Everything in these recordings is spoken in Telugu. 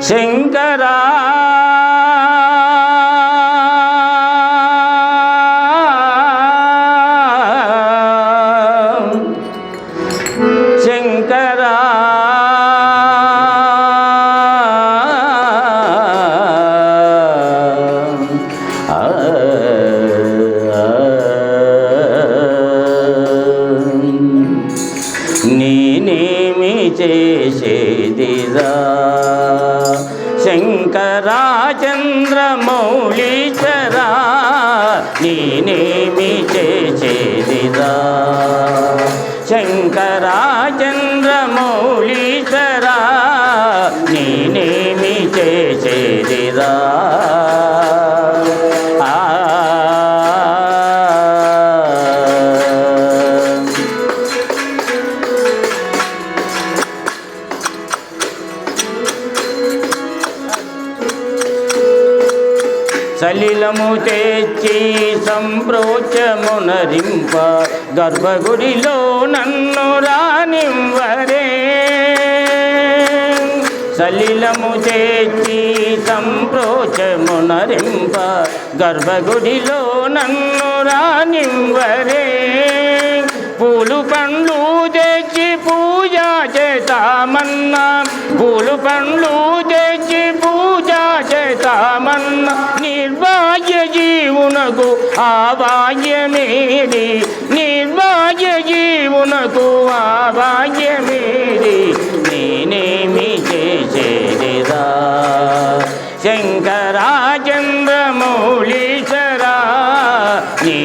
శంకరా శంకరాచంద్రమౌళీశ్వరా నేనేమి చేసేదిరా శంకరాచంద్రమౌళీశ్వరా నేనేమి చేసేదిరా సలిలము తెచ్చి సంప్రోచమునరింప గర్భగుడిలో నన్ను రానివ్వరే. సలిలము తెచ్చి సంప్రోచమునరింప గర్భగుడిలో నన్ను రానివ్వరే. పూలు పండ్లు తెచ్చి పూజ చేతామన్నా పూలు పండ్లు తెచ్చి పూజ చేతామన్నా నిర్వాయ జీవునకు ఆవాయ్యమేది నిర్వాయ జీవునకు ఆవాయ్యమేది నేనేమి చేసేదిరా? శంకరాచంద్రమౌళీశ్వరా నీ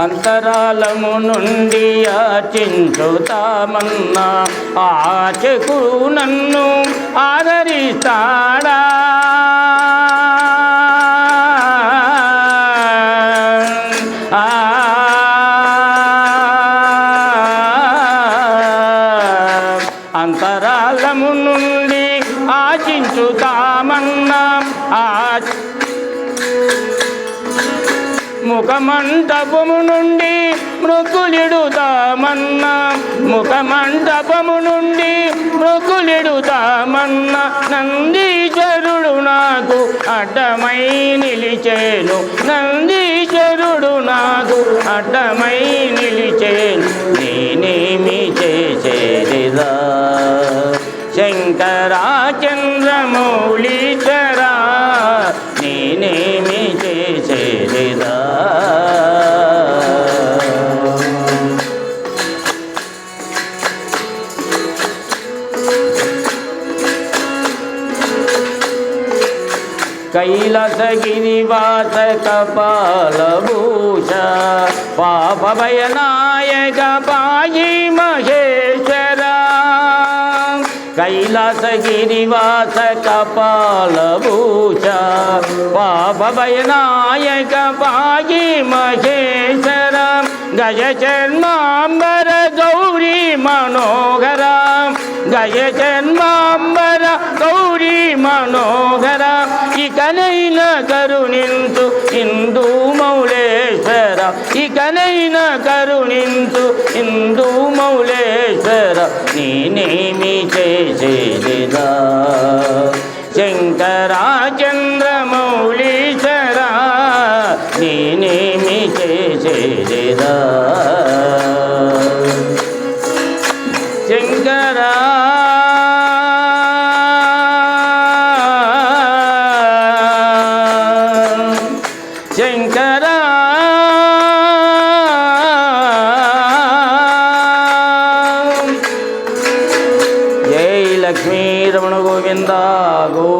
అంతరాలము నుండి ఆచించుతామన్నా. ఆచకు నన్ను ఆదరిస్తాడా? అంతరాలము నుండి ఆచించుతామన్నా. ఆ ముఖమంటపము నుండి మృకులిడుతామన్నా. ముఖమంటపము నుండి మృకులిడుతామన్నా. నందీశ్వరుడు నాకు అడ్డమై నిలిచేను. నందీశ్వరుడు నాకు అడ్డమై నిలిచేను. నేనేమి చేసేదిదా శంకరాచంద్రమౌళీశ్వర కైలసగిరివాస కపాలభూష పాప భయనాయక పాయి మహేశ్వర. కైలాసగిరివాస కపాలభూష పాప భయనాయక పాయి మహేశ్వర. గజ చర్మాంబర గౌరీ మనోహర గజ చర్మాంబర గౌరీ మనోహర ఇకనైన కరుణింతు హిందూ మౌళేశ్వర ఇకనైన కరుణింతు హిందూ మౌళేశ్వర నేనేమి చేసేదిరా చేసేదిదా శంకరాచంద్రమౌళీశ్వర నేనేమి చేసేదిరా 깬다고.